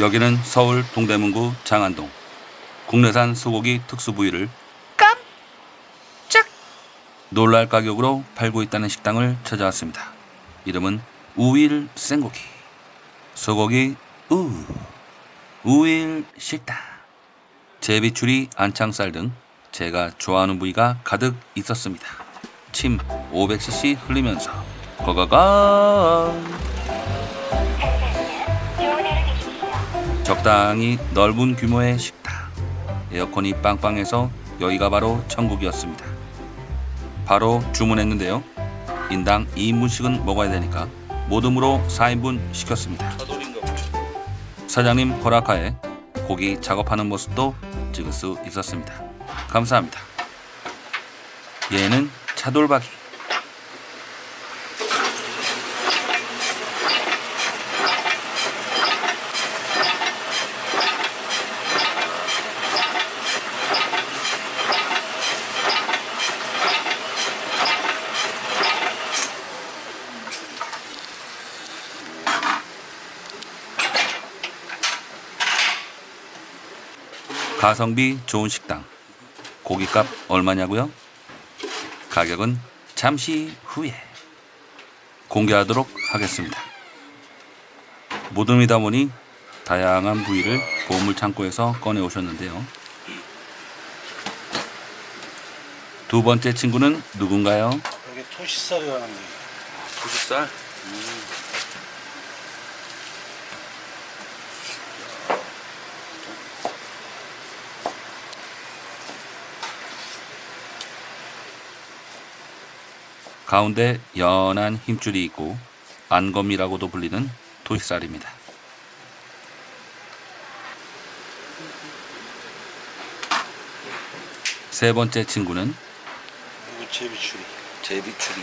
여기는 서울 동대문구 장안동 국내산 소고기 특수 부위를 깜짝 놀랄 가격으로 팔고 있다는 식당을 찾아왔습니다. 이름은 우일 생고기 소고기 우 우일 식당 제비추리 안창살 등 제가 좋아하는 부위가 가득 있었습니다. 침 500cc 흘리면서 거거거 적당히 넓은 규모의 식당 에어컨이 빵빵해서 여기가 바로 천국이었습니다. 바로 주문했는데요. 인당 2인분씩은 먹어야 되니까 모듬으로 4인분 시켰습니다. 사장님 허락하에 고기 작업하는 모습도 찍을 수 있었습니다. 감사합니다. 얘는 차돌박이. 가성비 좋은 식당. 고깃값 얼마냐고요? 가격은 잠시 후에 공개하도록 하겠습니다. 모듬이다 보니 다양한 부위를 보물 창고에서 꺼내 오셨는데요. 두 번째 친구는 누군가요? 여기 토시살이라는 게 부숫살. 가운데 연한 힘줄이 있고 안검이라고도 불리는 토시살입니다. 세 번째 친구는 제비추리 제비추리.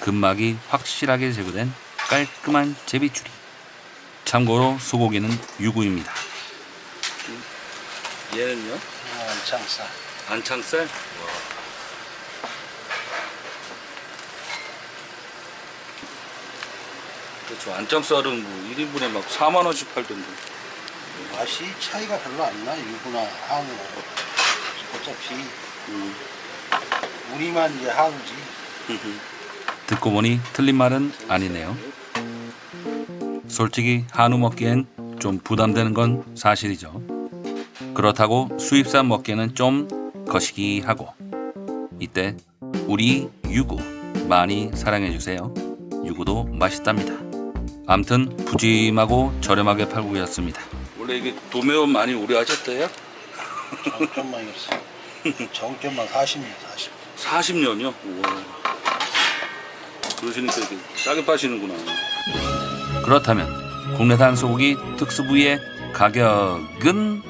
근막이 확실하게 제거된 깔끔한 제비추리. 참고로 소고기는 유구입니다. 얘는요? 아, 안창살 안창살? 그렇죠. 안창살은 뭐 1인분에 막 4만 원씩 팔던데. 맛이 차이가 별로 안 나. 유부나 한우 어차피 음. 우리만 이제 한우지 듣고 보니 틀린 말은 아니네요. 솔직히 한우 먹기엔 좀 부담되는 건 사실이죠. 그렇다고 수입산 먹기에는 좀 거시기 하고 이때 우리 유구 많이 사랑해 주세요. 유구도 맛있답니다. 암튼 푸짐하고 저렴하게 팔고 계셨습니다. 원래 이게 도매업 많이 오래 하셨대요? 정점만 있어 정점만 40년 40 40년이요? 우와. 그러시니까 이렇게 싸게 파시는구나. 그렇다면 국내산 소고기 특수 부위의 가격은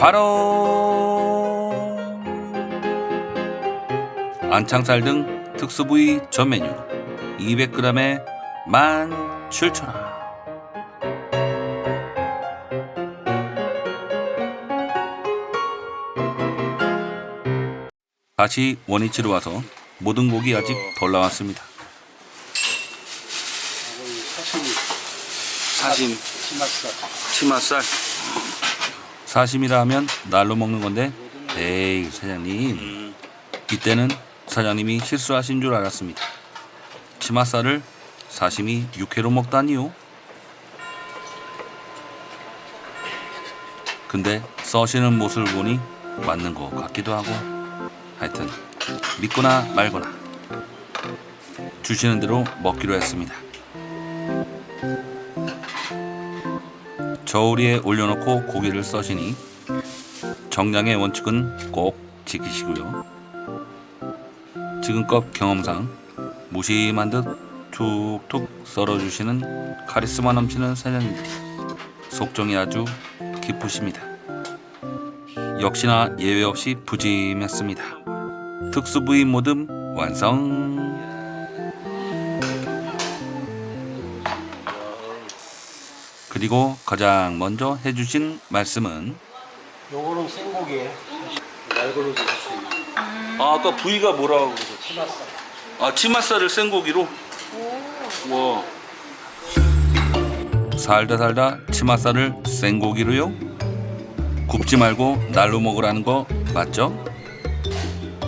바로 안창살 등 특수 부위 전 메뉴 200g에 17,000원. 다시 원위치로 와서 모든 고기 아직 덜 나왔습니다. 사심, 치맛살 치맛살. 사심이라 하면 날로 먹는 건데, 에이 사장님. 이때는 사장님이 실수하신 줄 알았습니다. 치맛살을 사심이 육회로 먹다니요. 근데 써시는 모습을 보니 맞는 것 같기도 하고 하여튼 믿거나 말거나 주시는 대로 먹기로 했습니다. 저울 위에 올려놓고 고기를 써시니 정량의 원칙은 꼭 지키시고요. 지금껏 경험상 무심한 듯 툭툭 썰어주시는 카리스마 넘치는 사장님들이 속정이 아주 깊으십니다. 역시나 예외 없이 부짐했습니다. 특수 부위 모듬 완성. 그리고 가장 먼저 해주신 말씀은 요거는 생고기에 날걸로 드실 수 있는 아 아까 부위가 뭐라고 그러셨지? 치맛살. 아 치맛살을 생고기로? 와 살다 살다 치맛살을 생고기로요? 굽지 말고 날로 먹으라는 거 맞죠?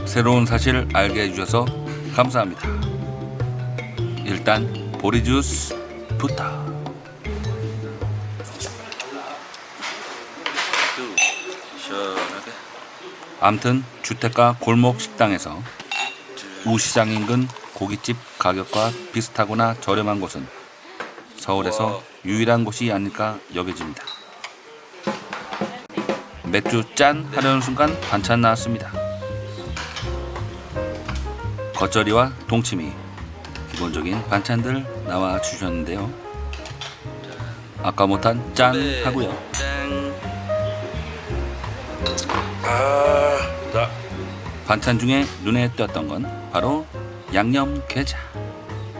새로운 사실 알게 해주셔서 감사합니다 일단 보리 주스부터 암튼 주택가 골목 식당에서 우시장 인근 고깃집 가격과 비슷하거나 저렴한 곳은 서울에서 유일한 곳이 아닐까 여겨집니다. 맥주 짠 하려는 순간 반찬 나왔습니다. 겉절이와 동치미 기본적인 반찬들 나와 주셨는데요. 아까 못한 짠 하고요. 아, 나 반찬 중에 눈에 띄었던 건 바로 양념 게자.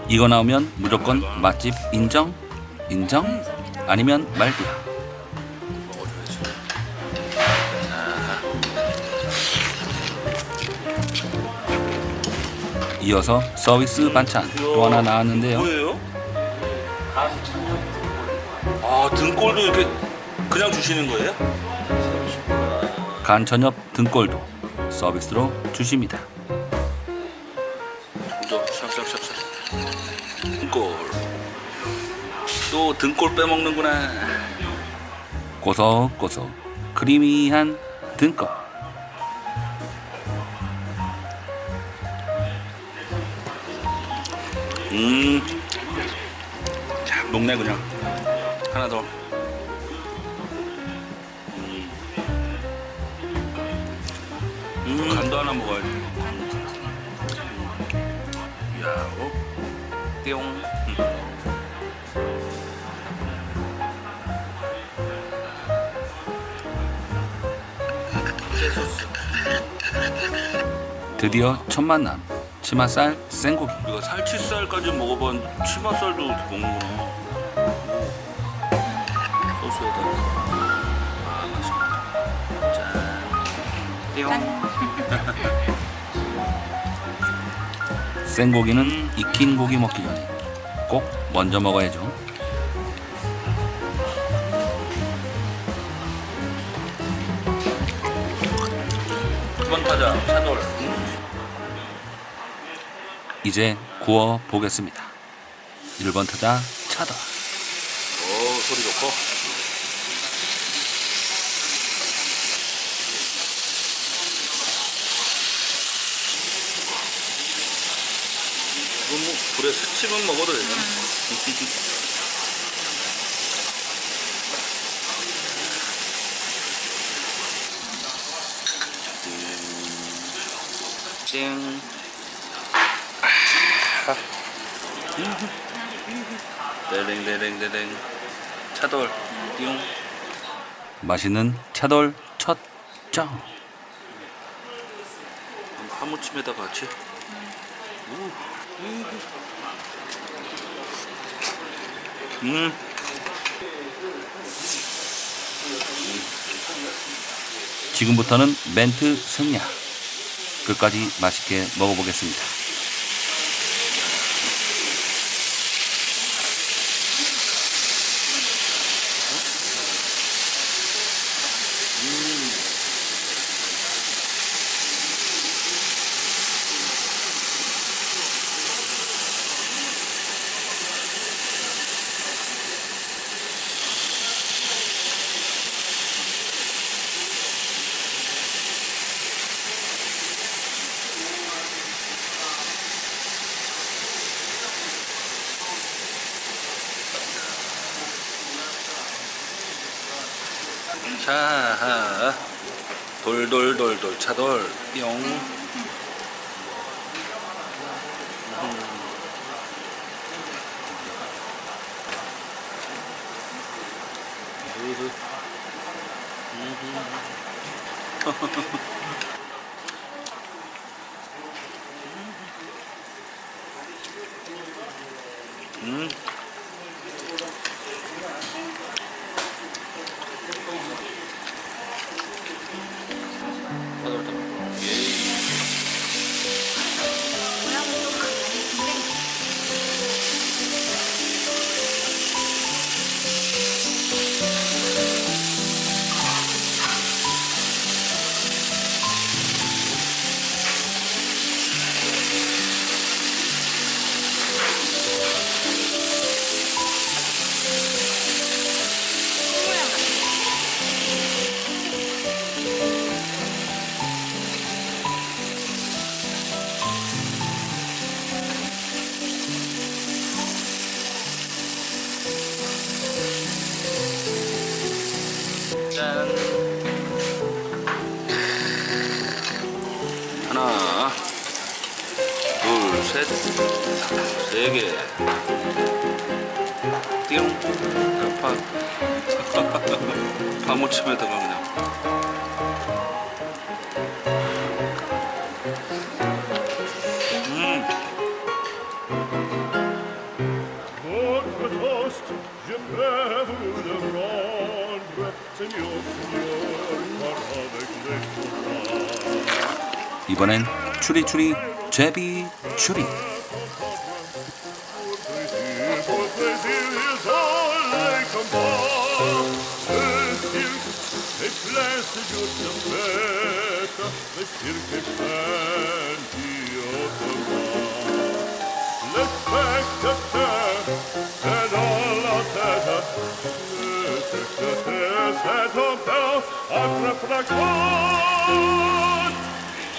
이거 나오면 무조건 맛집 인정? 인정? 아니면 말기야. 이어서 서비스 반찬 또 하나 나왔는데요. 뭐예요? 아 등골도 이렇게 그냥 주시는 거예요? 간 천엽 등골도 서비스로 주십니다. 등골. 또 등골 빼먹는구나. 고소고소 크리미한 등골. 음 잘 먹네 그냥. 하나 더 음. 간도 하나 먹어야지 야오 띠용 음. 드디어 첫 만남 치맛살 생고기. 이거 살치살까지 먹어본 이렇게 먹는구나. 생고기는 익힌 고기 먹기 전에 꼭 먼저 먹어야죠. 두번 타자 차돌. 음. 이제 구워 보겠습니다. 1번 타자 차다. 오 소리 좋고. 이건 뭐 스치면 먹어도 되잖아. 띵. 데랭데랭데랭. 차돌. 띵. 맛있는 차돌 첫 점. 한무침에다 같이. 음. 지금부터는 멘트 승야. 끝까지 맛있게 먹어보겠습니다. 자, 돌돌돌돌 차돌 뿅. 짠 하나 둘셋세개. 띠용. 아파 방무침에다가 그냥 이번엔 추리 추리 제비 추리.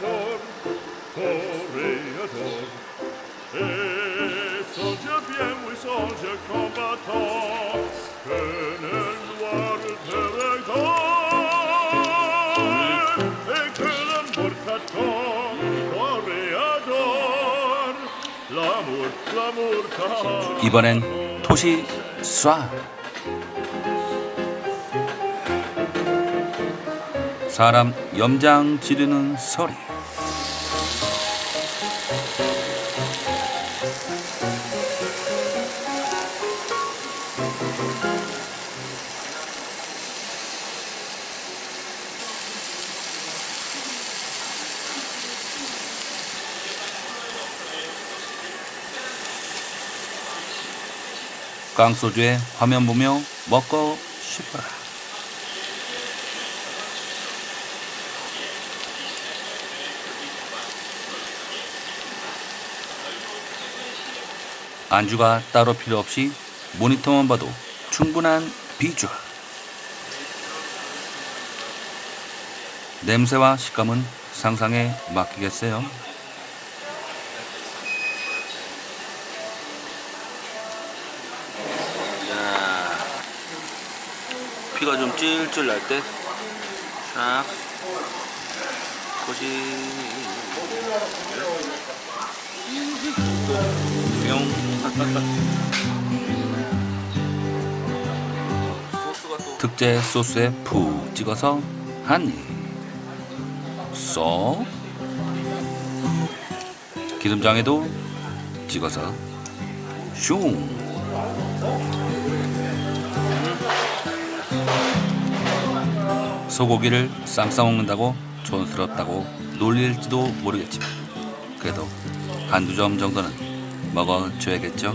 toréador, toréador. Et songe bien, oui, songe combattant, que le noir te regarde, et que l'amour t'attend, toréador. L'amour, l'amour t'attend. 이번엔 토시 쏴. 사람 염장 지르는 소리. 깡소주에 화면 보며 먹고 싶어라. 안주가 따로 필요 없이 모니터만 봐도 충분한 비주얼. 냄새와 식감은 상상에 맡기겠어요. 야. 피가 좀 찔찔 날 때. 싹. 꼬지. 뿅. 특제 소스에 푹 찍어서 한 입. 쏙. 기름장에도 찍어서 슝. 소고기를 쌈 싸먹는다고 촌스럽다고 놀릴지도 모르겠지만 그래도 한두 점 정도는 먹어줘야겠죠.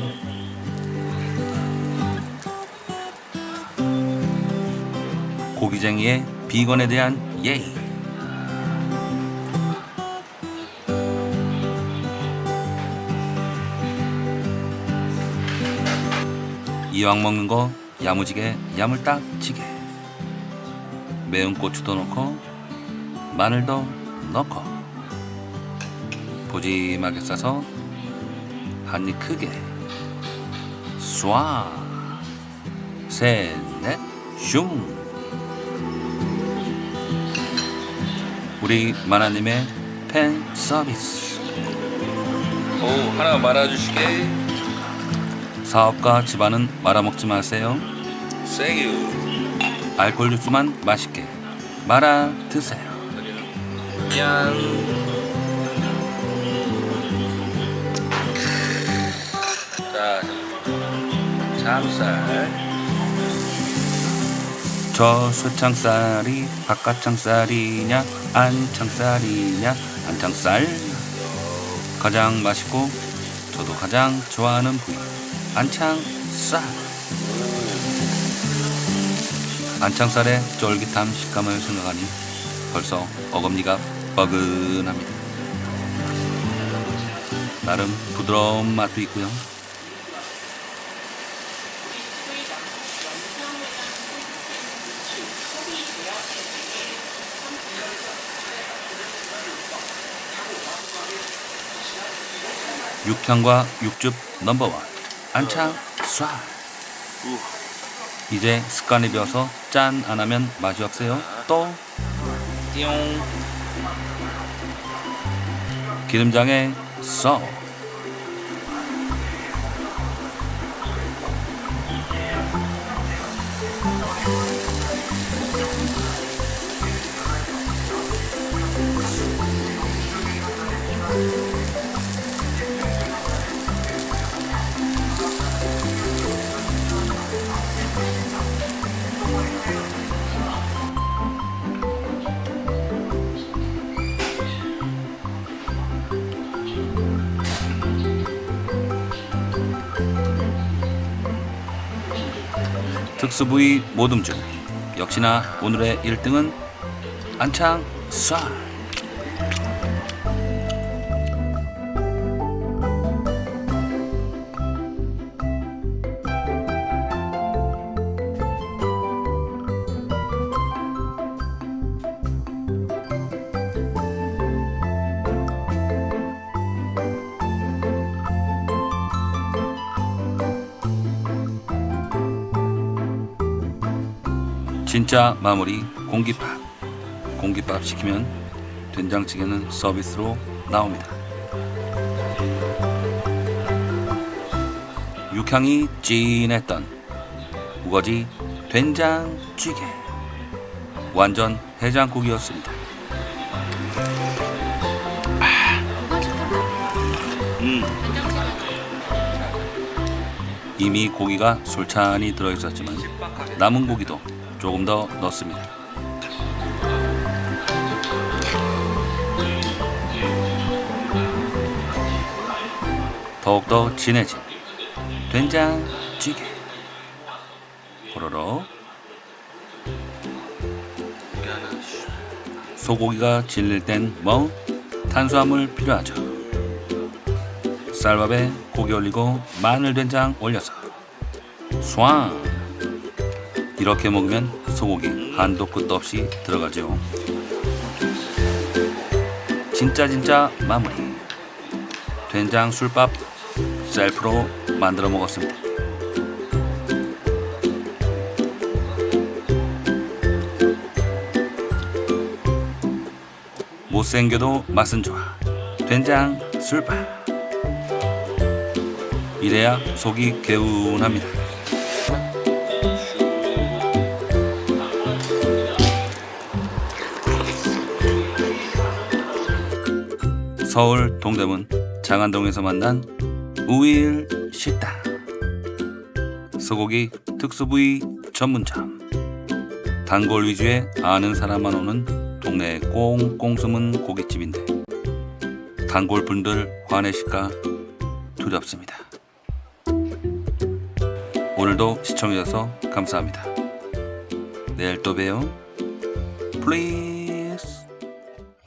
고기쟁이의 비건에 대한 예의. 이왕 먹는 거 야무지게 야물딱지게. 매운 고추도 넣고 마늘도 넣고 보짐하게 싸서 한입 크게 쏴 셋넷 슝 우리 마나님의 팬 서비스 오, 하나 말아주시게. 사업가 집안은 말아먹지 마세요 세유. 알콜 주스만 맛있게 말아 드세요 짠. 저 쇠창살이 바깥창살이냐 안창살이냐 안창살? 가장 맛있고 저도 가장 좋아하는 부위 안창살. 안창살의 쫄깃함 식감을 생각하니 벌써 어금니가 뻐근합니다. 나름 부드러운 맛도 있고요. 육향과 육즙 넘버원. 안창 쏴 이제 습관이 배어서 짠 안 하면 맛이 없어요. 또. 띠용 기름장에 써 특수 부위 모듬 중 역시나 오늘의 1등은 안창 쏴 진짜 마무리 공깃밥. 공깃밥 시키면 된장찌개는 서비스로 나옵니다. 육향이 진했던 우거지 된장찌개. 완전 해장국이었습니다. 음. 이미 고기가 솔찬히 들어있었지만 남은 고기도 조금 더 넣습니다. 더욱더 진해진 된장찌개 호로록 소고기가 질릴 땐뭐 탄수화물 필요하죠. 쌀밥에 고기 올리고 마늘 된장 올려서 쏴 이렇게 먹으면 소고기 한도 끝도 없이 들어가죠. 진짜 진짜 마무리. 된장 술밥 셀프로 만들어 먹었습니다. 못생겨도 맛은 좋아. 된장 술밥. 이래야 속이 개운합니다. 서울 동대문 장안동에서 만난 우일 식당 소고기 특수부위 전문점 단골 위주의 아는 사람만 오는 동네 꽁꽁 숨은 고깃집인데 단골 분들 화내실까 두렵습니다. 오늘도 시청해주셔서 감사합니다. 내일 또 봬요. 플리즈